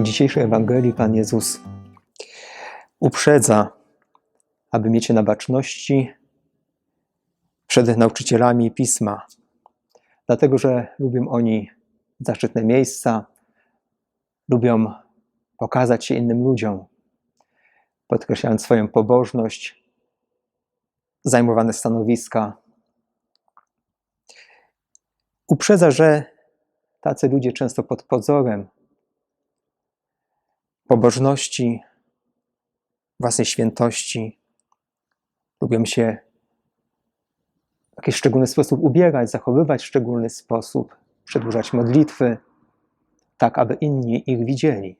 W dzisiejszej Ewangelii Pan Jezus uprzedza, aby mieć na baczności przed nauczycielami pisma, dlatego że lubią oni zaszczytne miejsca, lubią pokazać się innym ludziom, podkreślając swoją pobożność, zajmowane stanowiska. Uprzedza, że tacy ludzie często pod pozorem pobożności, własnej świętości lubią się w jakiś szczególny sposób ubierać, zachowywać w szczególny sposób, przedłużać modlitwy, tak aby inni ich widzieli.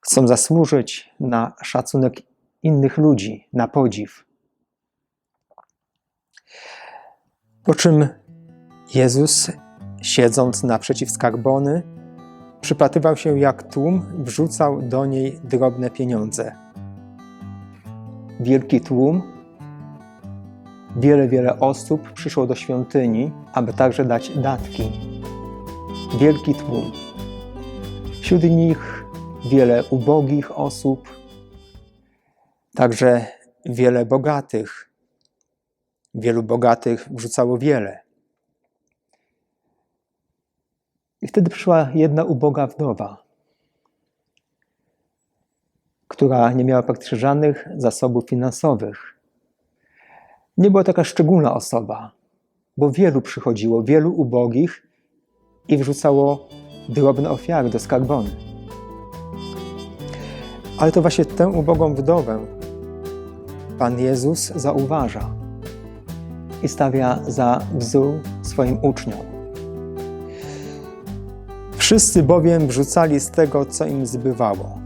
Chcą zasłużyć na szacunek innych ludzi, na podziw. Po czym Jezus, siedząc naprzeciw skarbony, przypatrywał się, jak tłum wrzucał do niej drobne pieniądze. Wielki tłum, wiele, wiele osób przyszło do świątyni, aby także dać datki. Wielki tłum. Wśród nich wiele ubogich osób, także wiele bogatych. Wielu bogatych wrzucało wiele. I wtedy przyszła jedna uboga wdowa, która nie miała praktycznie żadnych zasobów finansowych. Nie była taka szczególna osoba, bo wielu przychodziło, wielu ubogich i wrzucało drobne ofiary do skarbony. Ale to właśnie tę ubogą wdowę Pan Jezus zauważa i stawia za wzór swoim uczniom. Wszyscy bowiem wrzucali z tego, co im zbywało.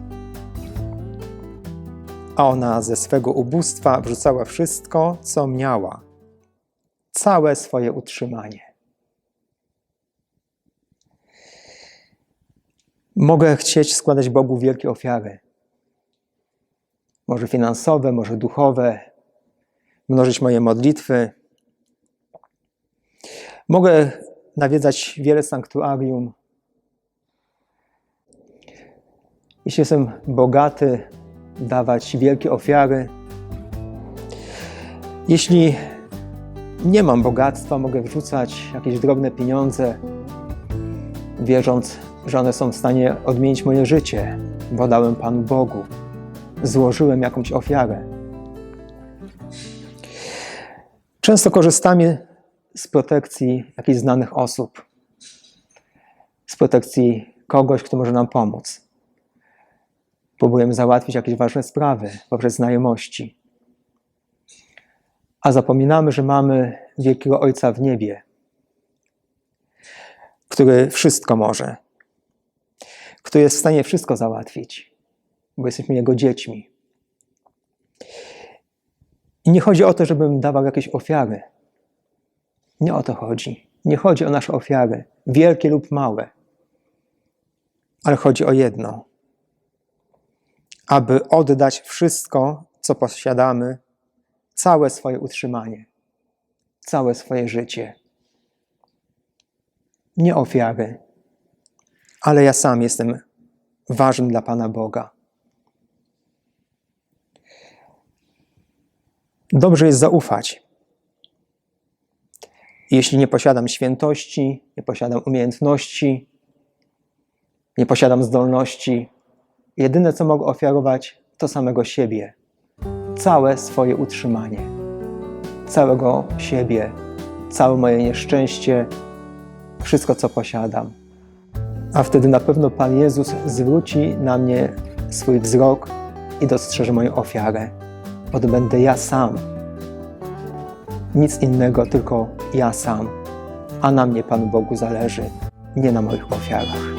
A ona ze swego ubóstwa wrzucała wszystko, co miała, całe swoje utrzymanie. Mogę chcieć składać Bogu wielkie ofiary. Może finansowe, może duchowe, mnożyć moje modlitwy. Mogę nawiedzać wiele sanktuarium, Jeśli jestem bogaty, dawać wielkie ofiary. Jeśli nie mam bogactwa, mogę wrzucać jakieś drobne pieniądze, wierząc, że one są w stanie odmienić moje życie, bo dałem Panu Bogu, złożyłem jakąś ofiarę. Często korzystamy z protekcji jakichś znanych osób, z protekcji kogoś, kto może nam pomóc próbujemy załatwić jakieś ważne sprawy poprzez znajomości. A zapominamy, że mamy wielkiego Ojca w niebie, który wszystko może, który jest w stanie wszystko załatwić, bo jesteśmy Jego dziećmi. I nie chodzi o to, żebym dawał jakieś ofiary. Nie o to chodzi. Nie chodzi o nasze ofiary, wielkie lub małe. Ale chodzi o jedno aby oddać wszystko, co posiadamy, całe swoje utrzymanie, całe swoje życie. Nie ofiary, ale ja sam jestem ważny dla Pana Boga. Dobrze jest zaufać. Jeśli nie posiadam świętości, nie posiadam umiejętności, nie posiadam zdolności, Jedyne, co mogę ofiarować, to samego siebie. Całe swoje utrzymanie. Całego siebie, całe moje nieszczęście, wszystko, co posiadam. A wtedy na pewno Pan Jezus zwróci na mnie swój wzrok i dostrzeże moją ofiarę. Odbędę ja sam. Nic innego, tylko ja sam. A na mnie Panu Bogu zależy, nie na moich ofiarach.